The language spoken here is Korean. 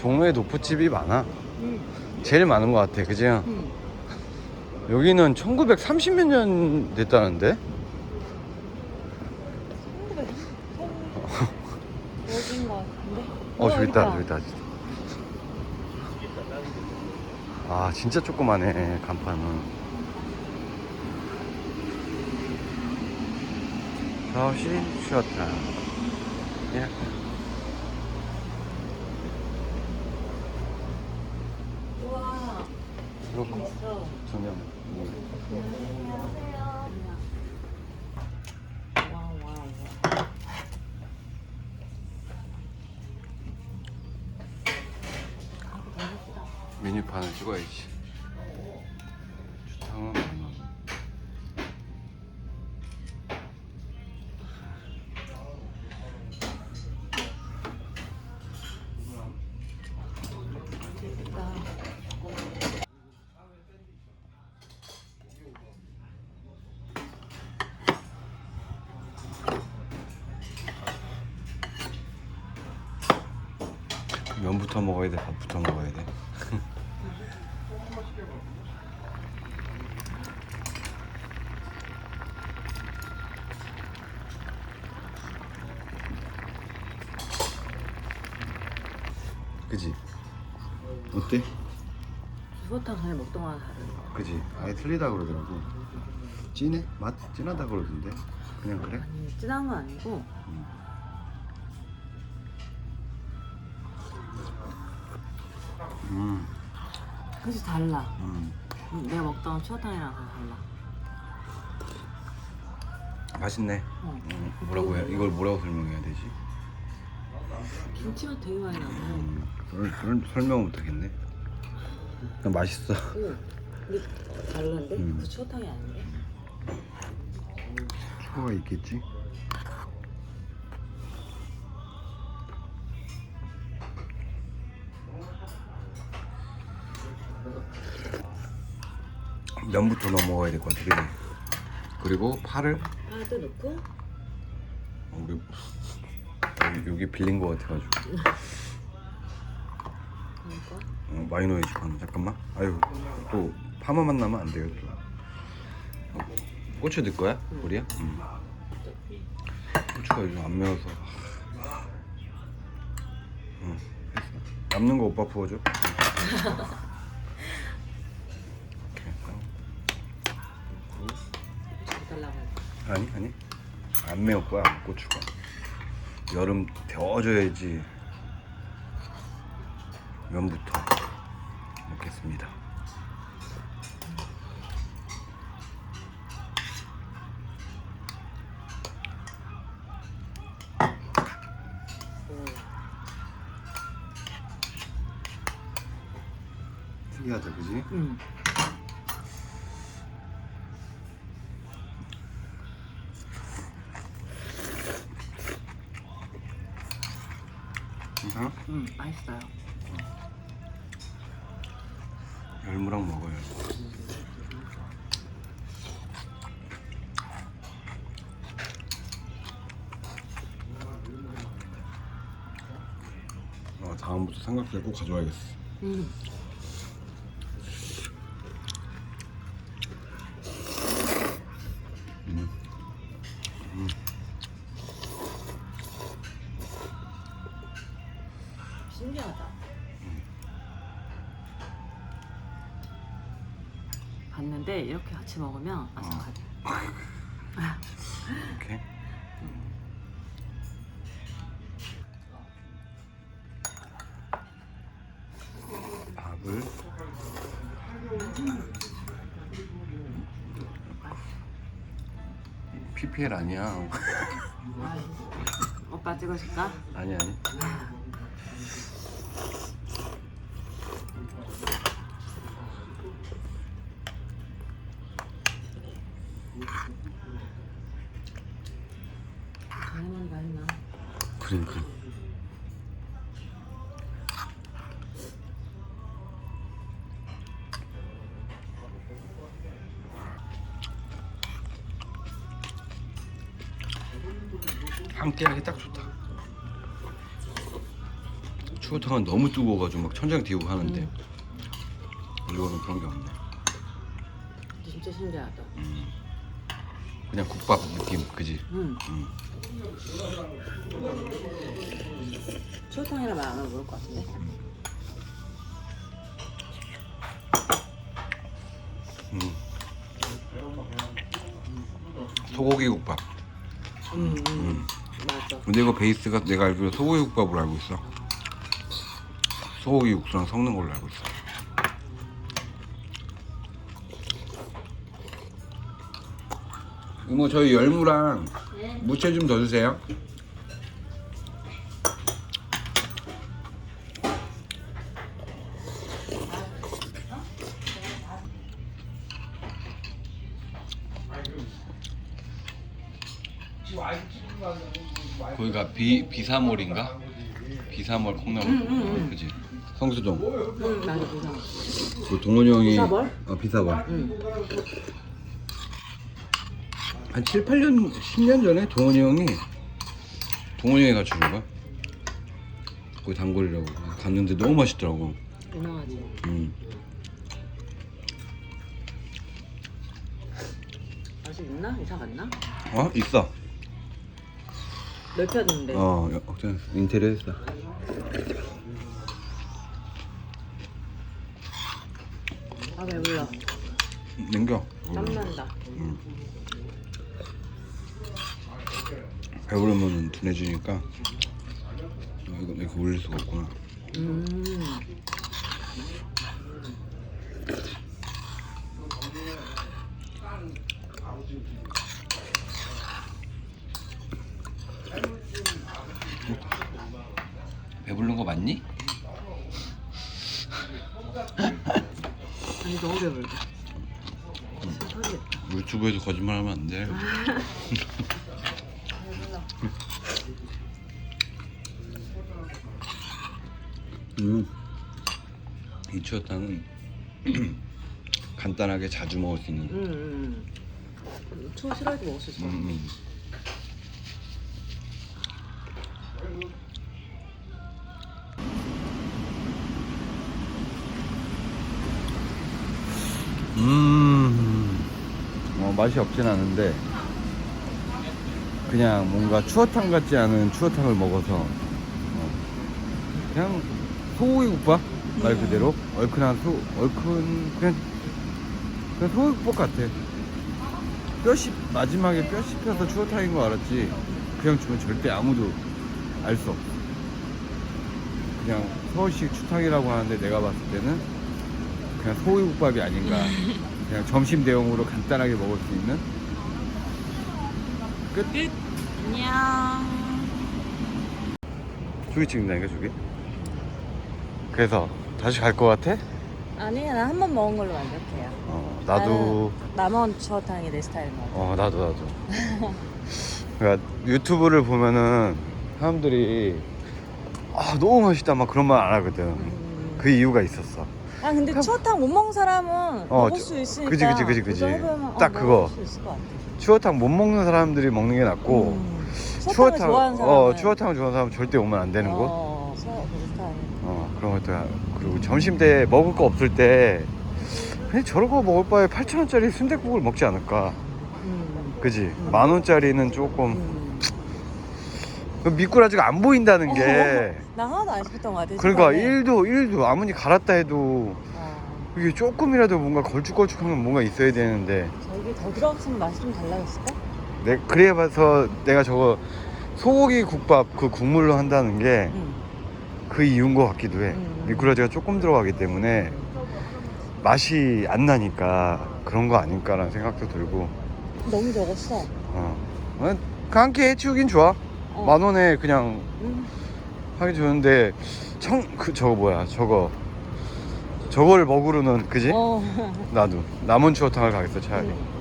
종로에 노포집이 많아. 응. 제일 많은 것 같아, 그지? 응. 여기는 1930몇 년 됐다는데? 여기인 것 같은데? 어, 저기 있다, 저기 있다. 저기 있다. 아, 진짜 조그마네, 간판은. 서시 쉬었다. 예. 우와. 이렇게 있어. 조명. 메뉴판을 찍어야지. 면부터 먹어야 돼, 밥부터 먹어야 돼. 그지? 어때? 수호탕 전에 먹던 거랑 다른 거. 그지? 아예 틀리다 그러더라고. 진해? 맛 진하다 그러던데. 그냥 그래? 아니, 진한 건 아니고. 음, 그래서 달라. 음. 응, 내가 먹던 추어탕이랑 달라. 맛있네. 어. 음, 뭐라고 해? 이걸 뭐라고 설명해야 되지? 김치가 되게 많이 나고. 음, 그런, 그런 설명을 못하겠네. 그냥 맛있어. 응. 근데 다른데? 음. 그 추어탕이 아닌데? 추가가 있겠지? 면부터 먹어야 될 것 같아, 그지? 그리고 파를 파도 넣고. 어, 우리 여기, 여기 빌린 것 같아가지고 그러니까. 어, 많이 넣어야지 파는 잠깐만 아유 또 파만 만나면 안 돼요 또 어, 고추 넣을 거야? 우리야? 응. 고추가 요즘 안 매워서 응 남는 거 오빠 부어줘 아니 아니 안 매울 거야 고추가 여름 데워줘야지 면부터 먹겠습니다 오. 특이하다 그지? 응. 열무랑 먹어요 아, 다음부터 삼각대 꼭 가져와야겠어 응. 봤는데 이렇게 같이 먹으면 아삭하대. 이렇게? 밥을? PPL 아니야. 오빠 찍으실까? 아니 아니 함께 하기 딱 좋다 추어탕은 너무 뜨거워가지고 막 천장 띄우고 하는데 음. 이거는 그런 게 없네. 진짜 신기하다. 음. 그냥 국밥 느낌, 그지? 음. 음. 추어탕이라 말안 모를 것 같은데. 음. 소고기 국밥. 음, 음. 음. 맞아. 근데 이거 베이스가 내가 알기로 소고기 국밥으로 알고 있어. 소고기 육수랑 섞는 걸로 알고 있어. 이모 저희 열무랑 무채 좀 더 주세요. 비 비사몰인가? 비사몰 콩나물. 응, 응, 응. 그지? 성수동. 음, 맞아. 그 동원이 형이 비사몰? 어 비사몰. 음. 한 7, 8년, 10년 전에 동원이 형이 동원이 형이 가주는 거야. 그 단골이라고 갔는데 너무 맛있더라고. 유명하지. 음. 아직 있나? 이사 갔나? 어 있어. 넓혔는데. 어 여- 그냥 인테리어 했어. 아, 배불러. 냉겨. 땀난다. 음. 배부르면 둔해지니까 어, 이거 이렇게 올릴 수가 없구나. 음. 부른 거 맞니? 아니, 너무 배불러. 소리겠다. 유튜브에서 거짓말하면 안 돼. 음, 이 추어탕은 간단하게 자주 먹을 수 있는. 음, 음. 음. 추워 싫어해도 먹을 수 있어. 음, 음. 음, 어, 맛이 없진 않은데 그냥 뭔가 추어탕 같지 않은 추어탕을 먹어서 어, 그냥 소고기 국밥 말 그대로? 얼큰한 소 얼큰 그냥 그냥 소고기 국밥 같아. 뼈 씹, 마지막에 뼈 씹혀서 추어탕인 거 알았지? 그냥 주면 절대 아무도 알 수 없어. 그냥 서울식 추탕이라고 하는데 내가 봤을 때는 그냥 소고기국밥이 아닌가 그냥 점심 대용으로 간단하게 먹을 수 있는 끝 안녕. 저기 찍는다니까 저기 그래서 다시 갈 것 같아? 아니, 난한번 먹은 걸로 만족해요. 어 나도 남원 추어탕이 내 스타일인 것 같아. 어 나도 나도 그러니까 유튜브를 보면은 사람들이 아 너무 맛있다 막 그런 말 안 하거든 음. 그 이유가 있었어 아 근데 추어탕 못 먹는 사람은 먹을 저- 수 있으니까 그지, 그지, 그지, 그지. 딱 어, 그거. 먹을 수 있을 것 같아. 추어탕 못 먹는 사람들이 먹는 게 낫고 음. 추어탕을 좋아하는 사람은 어 추어탕 좋아하는 사람 은 절대 오면 안 되는 곳. 어, 서, 그 스타일. 어 그런 것도 그리고 점심 때 먹을 거 없을 때 그냥 저런 거 먹을 바에 8천 원짜리 순대국을 먹지 않을까. 음. 그지? 만 원짜리는 조금 음. 그 미꾸라지가 안 보인다는 게. 나 하나도 안 싶었던 것 같아. 그러니까 초반에. 1도 1도 아무리 갈았다 해도 어. 이게 조금이라도 뭔가 걸쭉걸쭉한 건 뭔가 있어야 되는데 저기 더 들어갔으면 맛이 좀 달라졌을까? 내 그래 봐서 내가 저거 소고기 국밥 그 국물로 한다는 게 그 응. 이유인 것 같기도 해. 음. 미꾸라지가 조금 들어가기 때문에 맛이 안 나니까 그런 거 아닐까라는 생각도 들고 너무 적었어. 어. 어, 한끼 해치우긴 좋아. 어. 만 원에 그냥 음. 하기 좋은데 청 그 저거 뭐야 저거 저걸 먹으러는 그지? 어. 나도 남원 추어탕을 가겠어 차라리. 음.